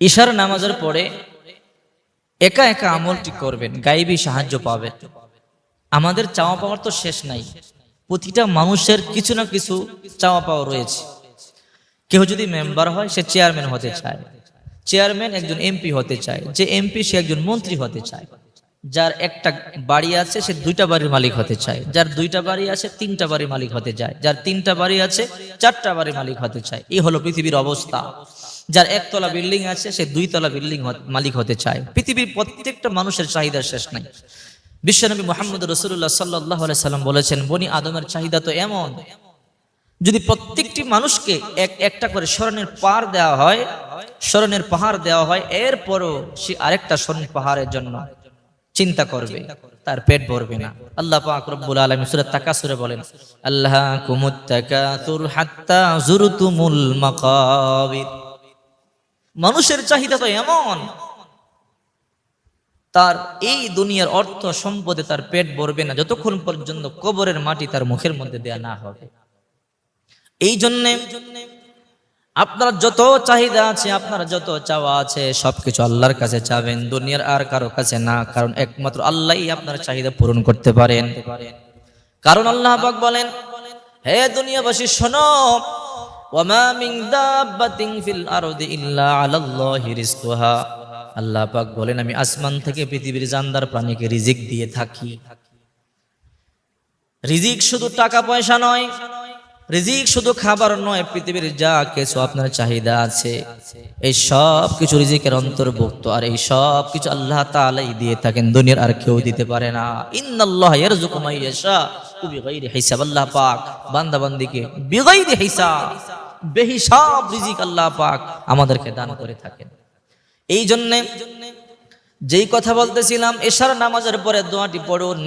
ঈশার নামাজের পরে একা একা আমলটি করবেন, গাইবী সাহায্য পাবেন। আমাদের চাওয়া পাওয়ার তো শেষ নাই। প্রতিটা মানুষের কিছু না কিছু চাওয়া পাওয়া রয়েছে। কেউ যদি মেম্বার হয়, সে চেয়ারম্যান হতে চায়। চেয়ারম্যান একজন এমপি হতে চায়। যে এমপি, সে একজন মন্ত্রী হতে চায়। যার একটা বাড়ি আছে, সে দুইটা বাড়ির মালিক হতে চায়। যার দুইটা বাড়ি আছে, তিনটা বাড়ির মালিক হতে চায়। যার তিনটা বাড়ি আছে, চারটা বাড়ির মালিক হতে চায়। এই হলো পৃথিবীর অবস্থা। যার একতলা বিল্ডিং আছে, সে দুইতলা বিল্ডিং মালিক হতে চায়। পৃথিবীর প্রত্যেকটা মানুষের চাহিদা শেষ নাই। বিশ্বনবী মোহাম্মদ রসুল্লাহ সাল্লাহ সাল্লাম বলেছেন, বনি আদমের চাহিদা তো এমন, যদি প্রত্যেকটি মানুষকে এক, একটা করে স্মরণের পার দেওয়া হয় স্মরণের পাহাড় দেওয়া হয়, এরপরও সে আরেকটা স্মরণের পাহাড়ের জন্য চিন্তা করবে, তার পেট ভরবে না। আল্লাহ পাক রব্বুল আলামিন সূরা তাকাসুরে বলেন, আল্লাহ কুমুত তাকাতুর হাত্তা জুরতুমুল মাকাবির মানুষের চাহিদা তো এমন। তার এই দুনিয়ার অর্থ সম্পদে তার পেট ভরবে না, যতক্ষণ পর্যন্ত কবরের মাটি তার মুখের মধ্যে দেয়া না হবে। এই জন্যে আপনার যত চাহিদা আছে, আপনার যত চাওয়া আছে, সবকিছু আল্লাহর কাছে চাবেন, দুনিয়ার আর কারও কাছে না, কারণ একমাত্র আল্লাহই আপনার চাহিদা পূরণ করতে পারেন। কারণ আল্লাহ বলেন, হে দুনিয়াবাসী, শোনো ওয়ামা মিং দাব্বাতিন ফিল আরদি ইল্লা আল্লাহ পাক বলেন, আমি আসমান থেকে পৃথিবীর জানদার প্রাণীকে রিজিক দিয়ে থাকি। রিজিক শুধু টাকা পয়সা নয় রিজিক শুধু খাবার নয়, পৃথিবীর যা কিছু আপনার চাহিদা আছে, এই সব কিছু রিজিকের অন্তর্ভুক্ত আর এই সব কিছু আল্লাহ তাআলাই দিয়ে থাকেন, দুনিয়ার আর কেউ দিতে পারে না। ইন্নাল্লাহ ইয়ারযুকু মান ইয়াশা, বিগাইরি হিসাব, আল্লাহ পাক বান্দা বান্দিকে বিগাইরি হিসাব, বেহিসাব রিজিক আল্লাহ পাক আমাদেরকে দান করে থাকেন। এই জন্যে যেই কথা বলতেছিলাম, এশার নামাজের পরে দোয়াটি পড়ুন,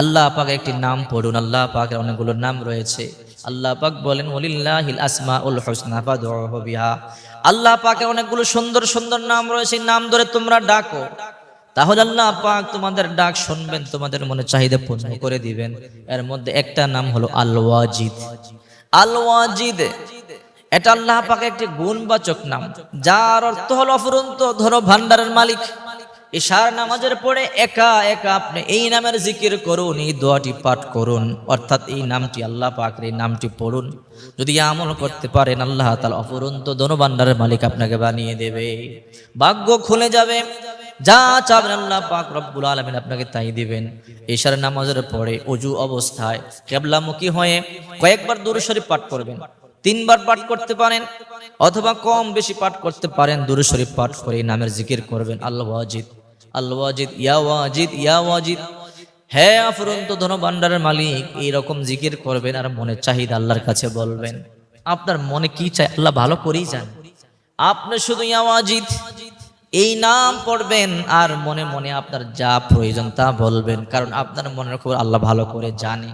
আল্লাহ পাক একটি নাম পড়ুন, আল্লাহ পাকের অনেকগুলো নাম রয়েছে। আল্লাহ পাক বলেন, ওলিল্লাহিল আসমাউল হুসনা, ফাদউহু বিহা। আল্লাহ পাকের অনেকগুলো সুন্দর সুন্দর নাম রয়েছে। নাম ধরে তোমরা ডাকো। তাহলে আল্লাহ পাক তোমাদের ডাক শুনবেন, তোমাদের মনে চাহিদা পূর্ণ করে দিবেন। এর মধ্যে একটা নাম হলো আল ওয়াজিদ আল এটা আল্লাহ পাকে একটি গুণবাচক নাম। যার অর্থ হলো অফুরন্ত, ধরো ভান্ডারের মালিক। ইশার নামাজের পরে একা একা আপনি এই নামের জিকির করুন, এই দোয়াটি পাঠ করুন। অর্থাৎ এই নামটি আল্লাহ পাকের এই নামটি পড়ুন। যদি আমল করতে পারেন, আল্লাহ তাআলা অফুরন্ত ধনভান্ডারের মালিক আপনাকে বানিয়ে দেবে। ভাগ্য খুলে যাবে। যা চাবেন আল্লাহ পাক রব্বুল আলামিন আপনাকে তাই দিবেন। ইশার নামাজের পরে অজু অবস্থায় কেবলামুখী হয়ে কয়েকবার দূর শরীফ পাঠ করবেন। তিনবার পাঠ করতে পারেন অথবা কম বেশি পাঠ করতে পারেন, দূরে শরীফ পাঠ করে নামের জিকির করবেন। আল্লাহ ওয়াজিদ। আল্লাহ ইয়াওয়াজিদ ইয়াওয়াজিদ হ্যাঁ আফরন্ত ধন ভান্ডারের মালিক, এইরকম জিকির করবেন আর মনে চাহিদা আল্লাহর কাছে বলবেন। আপনার মনে কি চাই? আল্লাহ ভালো করেই জান আপনি শুধু ইয়াওয়াজিদ এই নাম পড়বেন আর মনে মনে আপনার যা প্রয়োজন তা বলবেন। কারণ আপনার মনের খবর আল্লাহ ভালো করে জানে।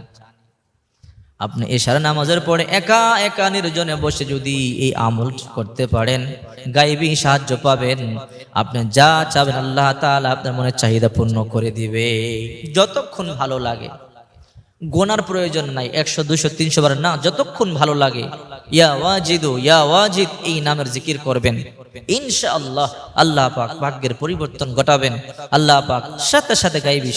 আপনি এশার নামাজের পরে একা একা নির্জনে বসে যদি এই আমল করতে পারেন, গাইবি সাহায্য পাবেন। আপনি যা চাবেন আল্লাহ তাআলা আপনার মনে চাহিদা পূর্ণ করে দিবে। যতক্ষণ ভালো লাগে। গোনার প্রয়োজন নাই, একশো দুশো তিনশো বার না, যতক্ষণ ভালো লাগে। ইয়া ওয়াজিদু, ইয়া ওয়াজিদ, এই নামের জিকির করবেন। ইনশাআল্লাহ আল্লাহ পাক ভাগ্যের পরিবর্তন ঘটাবেন। আল্লাহ পাক সাথে সাথে গাইবি